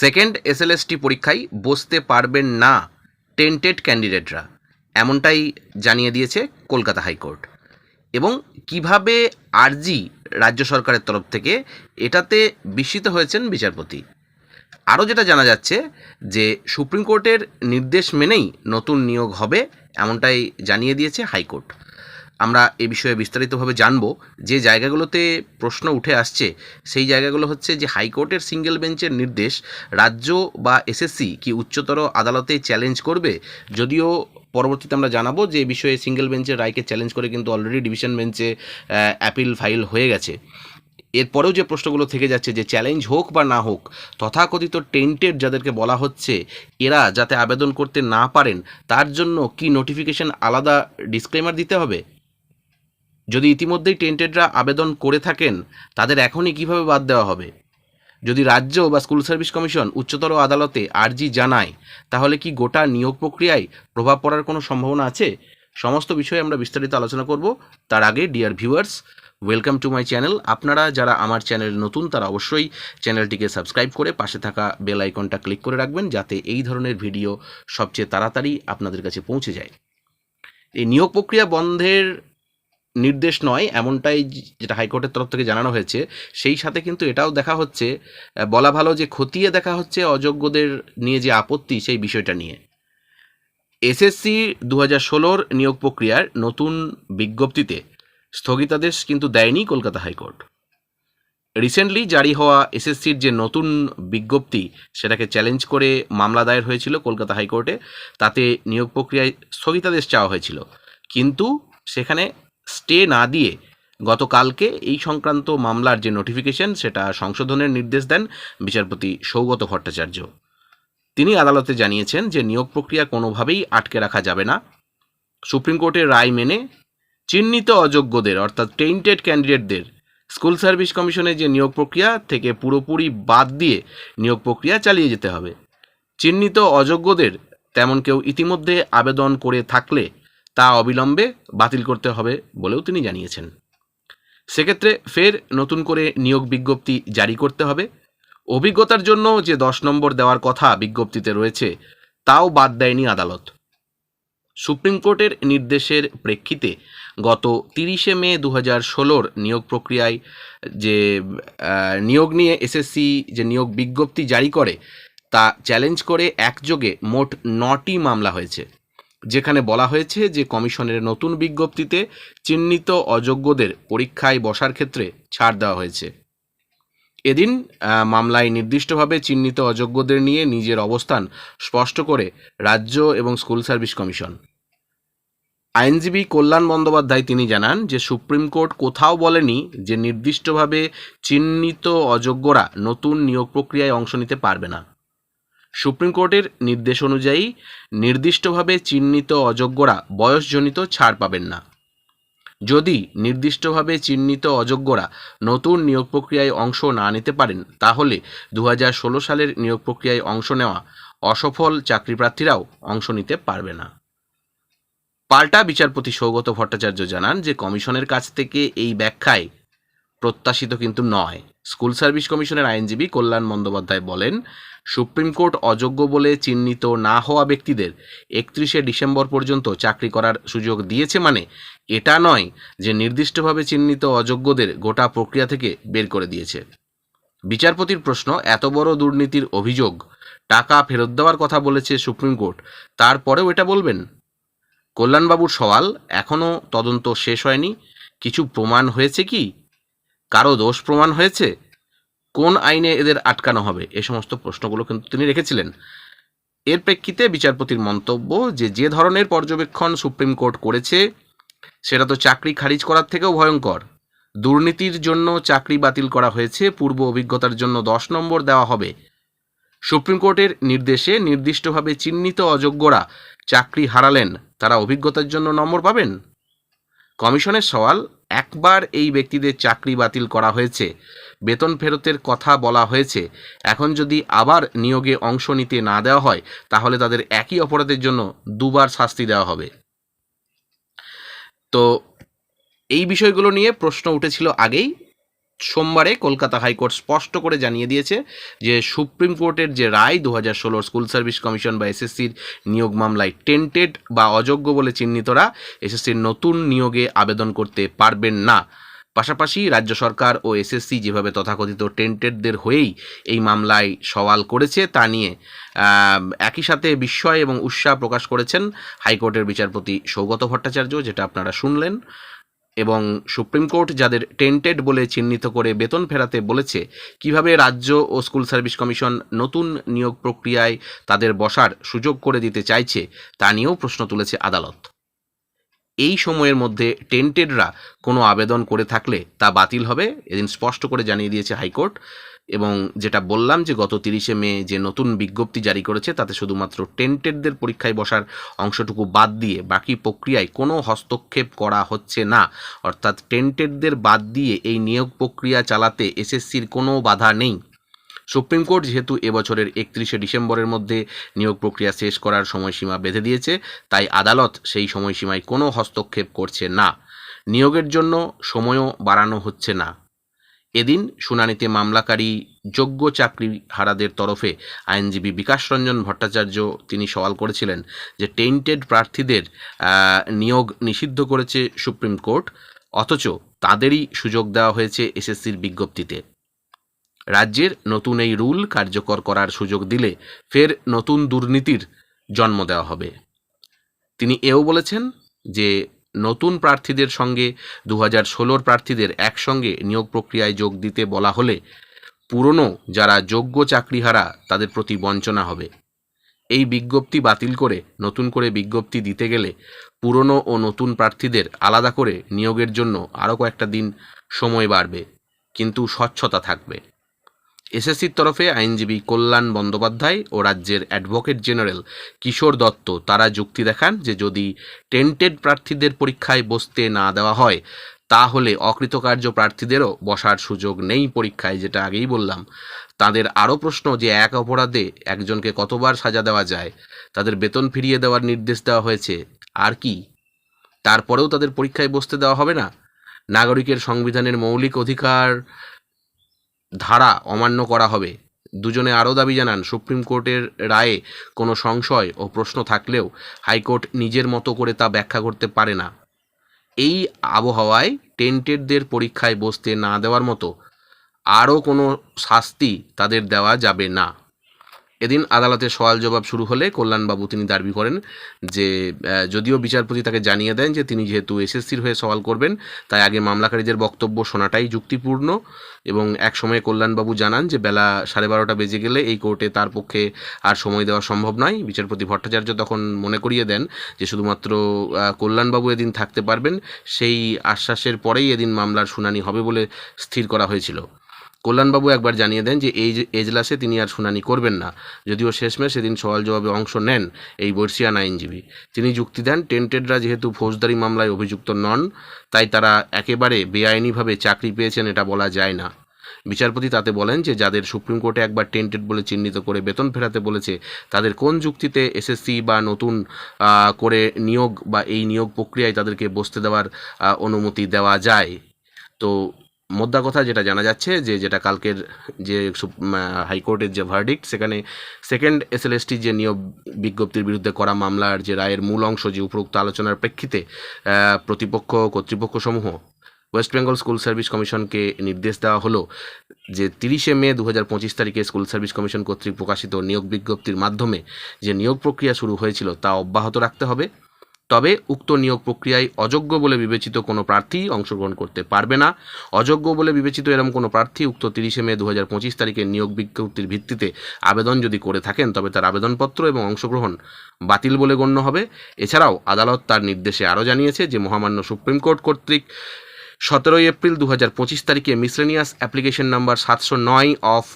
Second SLST পরীক্ষায় বসতে পারবেন না টেন্টেড ক্যান্ডিডেটরা। এমনটাই জানিয়ে দিয়েছে কলকাতা হাইকোর্ট। এবং কীভাবে আরজি রাজ্য সরকারের তরফ থেকে এটাতে বিস্মিত হয়েছেন বিচারপতি। আরও যেটা জানা যাচ্ছে যে, সুপ্রিম কোর্টের নির্দেশ মেনেই নতুন নিয়োগ হবে, এমনটাই জানিয়ে দিয়েছে হাইকোর্ট। আমরা এ বিষয়ে বিস্তারিতভাবে জানব। যে জায়গাগুলোতে প্রশ্ন উঠে আসছে, সেই জায়গাগুলো হচ্ছে যে হাইকোর্টের সিঙ্গেল বেঞ্চের নির্দেশ, রাজ্য বা এসএসসি কি উচ্চতর আদালতে চ্যালেঞ্জ করবে? যদিও পরবর্তীতে আমরা জানাব যে বিষয়ে সিঙ্গেল বেঞ্চের রায়কে চ্যালেঞ্জ করে কিন্তু অলরেডি ডিভিশন বেঞ্চে অ্যাপিল ফাইল হয়ে গেছে। এরপরেও যে প্রশ্নগুলো থেকে যাচ্ছে যে চ্যালেঞ্জ হোক বা না হোক, তথাকথিত টেন্টেড যাদেরকে বলা হচ্ছে, এরা যাতে আবেদন করতে না পারেন, তার জন্য কি নোটিফিকেশন আলাদা ডিসক্লেমার দিতে হবে? যদি ইতিমধ্যেই টেন্টেডরা আবেদন করে থাকেন, তাদের এখনই কীভাবে বাদ দেওয়া হবে? যদি রাজ্য বা স্কুল সার্ভিস কমিশন উচ্চতর আদালতে আর্জি জানায়, তাহলে কি গোটা নিয়োগ প্রক্রিয়ায় প্রভাব পড়ার কোনো সম্ভাবনা আছে? সমস্ত বিষয়ে আমরা বিস্তারিত আলোচনা করব। তার আগে, dear viewers, welcome to my channel. আপনারা যারা আমার চ্যানেল নতুন, তারা অবশ্যই চ্যানেলটিকে সাবস্ক্রাইব করে পাশে থাকা বেল আইকনটা ক্লিক করে রাখবেন, যাতে এই ধরনের ভিডিও সবচেয়ে তাড়াতাড়ি আপনাদের কাছে পৌঁছে যায়। এই নিয়োগ প্রক্রিয়া বন্ধের নির্দেশ নয়, এমনটাই যেটা হাইকোর্টের তরফ থেকে জানানো হয়েছে। সেই সাথে কিন্তু এটাও দেখা হচ্ছে বলা ভালো যে খতিয়ে দেখা হচ্ছে অযোগ্যদের নিয়ে যে আপত্তি সেই বিষয়টা নিয়ে। এসএসসি দু হাজার ষোলোর নিয়োগ প্রক্রিয়ার নতুন বিজ্ঞপ্তিতে স্থগিতাদেশ কিন্তু দেয়নি কলকাতা হাইকোর্ট। রিসেন্টলি জারি হওয়া এসএসসির যে নতুন বিজ্ঞপ্তি, সেটাকে চ্যালেঞ্জ করে মামলা দায়ের হয়েছিল কলকাতা হাইকোর্টে। তাতে নিয়োগ প্রক্রিয়ায় স্থগিতাদেশ চাওয়া হয়েছিল। কিন্তু সেখানে স্টে না দিয়ে গতকালকে এই সংক্রান্ত মামলার যে নোটিফিকেশন সেটা সংশোধনের নির্দেশ দেন বিচারপতি সৌগত ভট্টাচার্য। তিনি আদালতে জানিয়েছেন যে নিয়োগ প্রক্রিয়া কোনোভাবেই আটকে রাখা যাবে না। সুপ্রিম কোর্টের রায় মেনে চিহ্নিত অযোগ্যদের, অর্থাৎ টেইন্টেড ক্যান্ডিডেটদের স্কুল সার্ভিস কমিশনের যে নিয়োগ প্রক্রিয়া থেকে পুরোপুরি বাদ দিয়ে নিয়োগ প্রক্রিয়া চালিয়ে যেতে হবে। চিহ্নিত অযোগ্যদের তেমন কেউ ইতিমধ্যে আবেদন করে থাকলে তা অবিলম্বে বাতিল করতে হবে বলেও তিনি জানিয়েছেন। সেক্ষেত্রে ফের নতুন করে নিয়োগ বিজ্ঞপ্তি জারি করতে হবে। অভিজ্ঞতার জন্য যে দশ নম্বর দেওয়ার কথা বিজ্ঞপ্তিতে রয়েছে, তাও বাদ দেয়নি আদালত। সুপ্রিম কোর্টের নির্দেশের প্রেক্ষিতে গত তিরিশে মে দু হাজার ষোলোর নিয়োগ প্রক্রিয়ায় যে নিয়োগ নিয়ে এসএসসি যে নিয়োগ বিজ্ঞপ্তি জারি করে, তা চ্যালেঞ্জ করে একযোগে মোট নটি মামলা হয়েছে। যেখানে বলা হয়েছে যে কমিশনের নতুন বিজ্ঞপ্তিতে চিহ্নিত অযোগ্যদের পরীক্ষায় বসার ক্ষেত্রে ছাড় দেওয়া হয়েছে। এদিন মামলায় নির্দিষ্টভাবে চিহ্নিত অযোগ্যদের নিয়ে নিজের অবস্থান স্পষ্ট করে রাজ্য এবং স্কুল সার্ভিস কমিশন। আইনজীবী কল্যাণ বন্দ্যোপাধ্যায় তিনি জানান যে সুপ্রিম কোর্ট কোথাও বলেনি যে নির্দিষ্টভাবে চিহ্নিত অযোগ্যরা নতুন নিয়োগ প্রক্রিয়ায় অংশ নিতে পারবে না। সুপ্রিম কোর্টের নির্দেশ অনুযায়ী নির্দিষ্টভাবে চিহ্নিত অযোগ্যরা বয়সজনিত ছাড় পাবেন না। যদি নির্দিষ্টভাবে চিহ্নিত অযোগ্যরা নতুন নিয়োগ প্রক্রিয়ায় অংশ না নিতে পারেন, তাহলে দু হাজার ষোলো সালের নিয়োগ প্রক্রিয়ায় অংশ নেওয়া অসফল চাকরিপ্রার্থীরাও অংশ নিতে পারবে না। পাল্টা বিচারপতি সৌগত ভট্টাচার্য জানান যে, কমিশনের কাছ থেকে এই ব্যাখ্যায় প্রত্যাশিত কিন্তু নয়। স্কুল সার্ভিস কমিশনের আইনজীবী কল্যাণ বন্দ্যোপাধ্যায় বলেন, সুপ্রিম কোর্ট অযোগ্য বলে চিহ্নিত না হওয়া ব্যক্তিদের একত্রিশে ডিসেম্বর পর্যন্ত চাকরি করার সুযোগ দিয়েছে মানে এটা নয় যে নির্দিষ্টভাবে চিহ্নিত অযোগ্যদের গোটা প্রক্রিয়া থেকে বের করে দিয়েছে। বিচারপতির প্রশ্ন, এত বড় দুর্নীতির অভিযোগ, টাকা ফেরত দেওয়ার কথা বলেছে সুপ্রিম কোর্ট, তারপরেও এটা বলবেন? কল্যাণবাবুর সওয়াল এখনও তদন্ত শেষ হয়নি। কিছু প্রমাণ হয়েছে কি? কারও দোষ প্রমাণ হয়েছে? কোন আইনে এদের আটকানো হবে? এ সমস্ত প্রশ্নগুলো কিন্তু তিনি রেখেছিলেন। এর প্রেক্ষিতে বিচারপতির মন্তব্য যে যে ধরনের পর্যবেক্ষণ সুপ্রিম কোর্ট করেছে, সেটা তো চাকরি খারিজ করার থেকেও ভয়ঙ্কর। দুর্নীতির জন্য চাকরি বাতিল করা হয়েছে, পূর্ব অভিজ্ঞতার জন্য দশ নম্বর দেওয়া হবে। সুপ্রিম কোর্টের নির্দেশে নির্দিষ্টভাবে চিহ্নিত অযোগ্যরা চাকরি হারালেন। তারা অভিজ্ঞতার জন্য নম্বর পাবেন? কমিশনের সওয়াল একবার এই ব্যক্তিদের চাকরি বাতিল করা হয়েছে। বেতন ফেরতের কথা বলা হয়েছে। এখন যদি আবার নিয়োগে অংশ নিতে না দেওয়া হয়, তাহলে তাদের একই অপরাধের জন্য দুবার শাস্তি দেওয়া হবে। তো এই বিষয়গুলো নিয়ে প্রশ্ন উঠেছিল আগেই। সোমবারে কলকাতা হাইকোর্ট স্পষ্ট করে জানিয়ে দিয়েছে যে সুপ্রিম কোর্টের যে রায় দু হাজার ষোলোর স্কুল সার্ভিস কমিশন বা এসএসসির নিয়োগ মামলায় টেন্টেড বা অযোগ্য বলে চিহ্নিতরা এসএসসির নতুন নিয়োগে আবেদন করতে পারবেন না। পাশাপাশি রাজ্য সরকার ও এসএসসি যেভাবে তথাকথিত টেন্টেডদের হয়েই এই মামলায় সওয়াল করেছে তা নিয়ে একই সাথে বিস্ময় এবং উৎসাহ প্রকাশ করেছেন হাইকোর্টের বিচারপতি সৌগত ভট্টাচার্য, যেটা আপনারা শুনলেন। এবং সুপ্রিম কোর্ট যাদের টেন্টেড বলে চিহ্নিত করে বেতন ফেরাতে বলেছে, কীভাবে রাজ্য ও স্কুল সার্ভিস কমিশন নতুন নিয়োগ প্রক্রিয়ায় তাদের বসার সুযোগ করে দিতে চাইছে, তা নিয়েও প্রশ্ন তুলেছে আদালত। এই সময়ের মধ্যে টেন্টেডরা কোনো আবেদন করে থাকলে তা বাতিল হবে, এদিন স্পষ্ট করে জানিয়ে দিয়েছে হাইকোর্ট। এবং যেটা বললাম যে গত তিরিশে মে যে নতুন বিজ্ঞপ্তি জারি করেছে, তাতে শুধুমাত্র টেন্টেডদের পরীক্ষায় বসার অংশটুকু বাদ দিয়ে বাকি প্রক্রিয়ায় কোনো হস্তক্ষেপ করা হচ্ছে না। অর্থাৎ টেন্টেডদের বাদ দিয়ে এই নিয়োগ প্রক্রিয়া চালাতে এসএসসির কোনো বাধা নেই। সুপ্রিম কোর্ট যেহেতু এবছরের একত্রিশে ডিসেম্বরের মধ্যে নিয়োগ প্রক্রিয়া শেষ করার সময়সীমা বেঁধে দিয়েছে, তাই আদালত সেই সময়সীমায় কোনো হস্তক্ষেপ করছে না। নিয়োগের জন্য সময়ও বাড়ানো হচ্ছে না। এদিন শুনানিতে মামলাকারী যোগ্য চাকরিহারাদের তরফে আইনজীবী বিকাশ রঞ্জন ভট্টাচার্য তিনি সওয়াল করেছিলেন যে টেন্টেড প্রার্থীদের নিয়োগ নিষিদ্ধ করেছে সুপ্রিম কোর্ট, অথচ তাদেরই সুযোগ দেওয়া হয়েছে এসএসসির বিজ্ঞপ্তিতে। রাজ্যের নতুন এই রুল কার্যকর করার সুযোগ দিলে ফের নতুন দুর্নীতির জন্ম দেওয়া হবে। তিনি এও বলেছেন যে নতুন প্রার্থীদের সঙ্গে দু হাজার ষোলোর প্রার্থীদের একসঙ্গে নিয়োগ প্রক্রিয়ায় যোগ দিতে বলা হলে পুরনো যারা যোগ্য চাকরিহারা তাদের প্রতি বঞ্চনা হবে। এই বিজ্ঞপ্তি বাতিল করে, নতুন করে বিজ্ঞপ্তি দিতে গেলে পুরনো ও নতুন প্রার্থীদের আলাদা করে নিয়োগের জন্য আরও কয়েকটা দিন সময় বাড়বে, কিন্তু স্বচ্ছতা থাকবে। এসএসসির তরফে আইনজীবী কল্যাণ বন্দ্যোপাধ্যায় ও রাজ্যের অ্যাডভোকেট জেনারেল কিশোর দত্ত তারা যুক্তি দেখান যে যদি টেন্টেড প্রার্থীদের পরীক্ষায় বসতে না দেওয়া হয়, তাহলে অকৃতকার্য প্রার্থীদেরও বসার সুযোগ নেই পরীক্ষায়, যেটা আগেই বললাম। তাদের আরও প্রশ্ন যে এক অপরাধে একজনকে কতবার সাজা দেওয়া যায়, তাদের বেতন ফিরিয়ে দেওয়ার নির্দেশ দেওয়া হয়েছে, আর কি? তারপরেও তাদের পরীক্ষায় বসতে দেওয়া হবে না? নাগরিকের সংবিধানের মৌলিক অধিকার ধারা অমান্য করা হবে। দুজনে আরও দাবি জানান, সুপ্রিম কোর্টের রায়ে কোনো সংশয় ও প্রশ্ন থাকলেও হাইকোর্ট নিজের মতো করে তা ব্যাখ্যা করতে পারে না। এই আবহাওয়ায় টেন্টেডদের পরীক্ষায় বসতে না দেওয়ার মতো আরও কোনো শাস্তি তাদের দেওয়া যাবে না। এদিন আদালতে সওয়াল জবাব শুরু হলে কল্যাণবাবু তিনি দাবি করেন যে যদিও বিচারপতি তাকে জানিয়ে দেন যে তিনি যেহেতু এসএসসির হয়ে সওয়াল করবেন, তাই আগে মামলাকারীদের বক্তব্য শোনাটাই যুক্তিপূর্ণ এবং এক সময় কল্যাণবাবু জানান যে বেলা সাড়ে বারোটা বেজে গেলে এই কোর্টে তার পক্ষে আর সময় দেওয়া সম্ভব নয়। বিচারপতি ভট্টাচার্য তখন মনে করিয়ে দেন যে শুধুমাত্র কল্যাণবাবু এদিন থাকতে পারবেন, সেই আশ্বাসের পরেই এদিন মামলার শুনানি হবে বলে স্থির করা হয়েছিল। কল্যাণবাবু একবার জানিয়ে দেন যে এই এজলাসে তিনি আর শুনানি করবেন না। যদিও শেষমেশ সেদিন সওয়াল জবাবে অংশ নেন এই বর্ষিয়ান আইনজীবী। তিনি যুক্তি দেন, টেন্টেডরা যেহেতু ফৌজদারি মামলায় অভিযুক্ত নন, তাই তারা একেবারে বেআইনিভাবে চাকরি পেয়েছেন এটা বলা যায় না। বিচারপতি তাতে বলেন যে যাদের সুপ্রিম কোর্টে একবার টেন্টেড বলে চিহ্নিত করে বেতন ফেরাতে বলেছে, তাদের কোন যুক্তিতে এসএসসি বা নতুন করে নিয়োগ বা এই নিয়োগ প্রক্রিয়ায় তাদেরকে বসতে দেওয়ার অনুমতি দেওয়া যায়। তো মোদ্দা কথা যেটা জানা যাচ্ছে, যে যেটা কালকের যে হাইকোর্টের যে ভার্ডিক্ট সেখানে সেকেন্ড এসএলএসটি যে নিয়োগ বিজ্ঞপ্তির বিরুদ্ধে করা মামলার যে রায়ের মূল অংশ যে উপরোক্ত আলোচনার প্রেক্ষিতে প্রতিপক্ষ, কর্তৃপক্ষসমূহ ওয়েস্ট বেঙ্গল স্কুল সার্ভিস কমিশনকে নির্দেশ দেওয়া হলো যে তিরিশে মে দু হাজার পঁচিশ তারিখে স্কুল সার্ভিস কমিশন কর্তৃক প্রকাশিত নিয়োগ বিজ্ঞপ্তির মাধ্যমে যে নিয়োগ প্রক্রিয়া শুরু হয়েছিল তা অব্যাহত রাখতে হবে। তবে উক্ত নিয়োগ প্রক্রিয়ায় অযোগ্য বলে বিবেচিত কোনো প্রার্থী অংশগ্রহণ করতে পারবে না। অযোগ্য বলে বিবেচিত এরকম কোনো প্রার্থী উক্ত তিরিশে মে দু হাজার পঁচিশ তারিখে নিয়োগ বিজ্ঞপ্তির ভিত্তিতে আবেদন যদি করে থাকেন, তবে তার আবেদনপত্র এবং অংশগ্রহণ বাতিল বলে গণ্য হবে। এছাড়াও আদালত তার নির্দেশে আরও জানিয়েছে যে, মহামান্য সুপ্রিম কোর্ট কর্তৃক সতেরোই এপ্রিল দু পঁচিশ তারিখে মিসলেনিয়াস অ্যাপ্লিকেশন নাম্বার সাতশো নয় অফ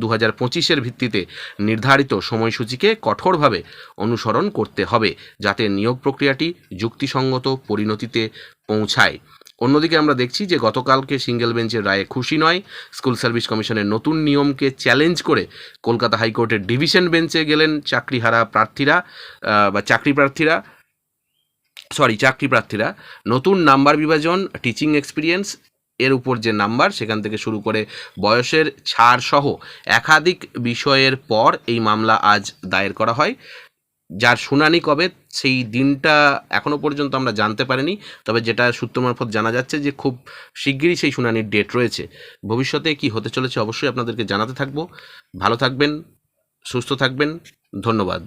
দু হাজার পঁচিশের ভিত্তিতে নির্ধারিত সময়সূচিকে কঠোরভাবে অনুসরণ করতে হবে যাতে নিয়োগ প্রক্রিয়াটি যুক্তিসঙ্গত পরিণতিতে পৌঁছায়। অন্যদিকে আমরা দেখছি যে গতকালকে সিঙ্গেল বেঞ্চের রায়ে খুশি নয়। স্কুল সার্ভিস কমিশনের নতুন নিয়মকে চ্যালেঞ্জ করে কলকাতা হাইকোর্টের ডিভিশন বেঞ্চে গেলেন চাকরিহারা প্রার্থীরা বা চাকরি প্রার্থীরা সরি চাকরি প্রার্থীরা। নতুন নাম্বার বিভাজন টিচিং এক্সপিরিয়েন্স এর উপর যে নাম্বার, সেখান থেকে শুরু করে বয়সের ছাড় সহ একাধিক বিষয়ের পর এই মামলা আজ দায়ের করা হয়। যার শুনানি কবে, সেই দিনটা এখনও পর্যন্ত আমরা জানতে পারিনি। তবে যেটা সূত্র মারফত জানা যাচ্ছে যে খুব শিগগিরই সেই শুনানির ডেট রয়েছে। ভবিষ্যতে কি হতে চলেছে অবশ্যই আপনাদেরকে জানাতে থাকব। ভালো থাকবেন, সুস্থ থাকবেন, ধন্যবাদ।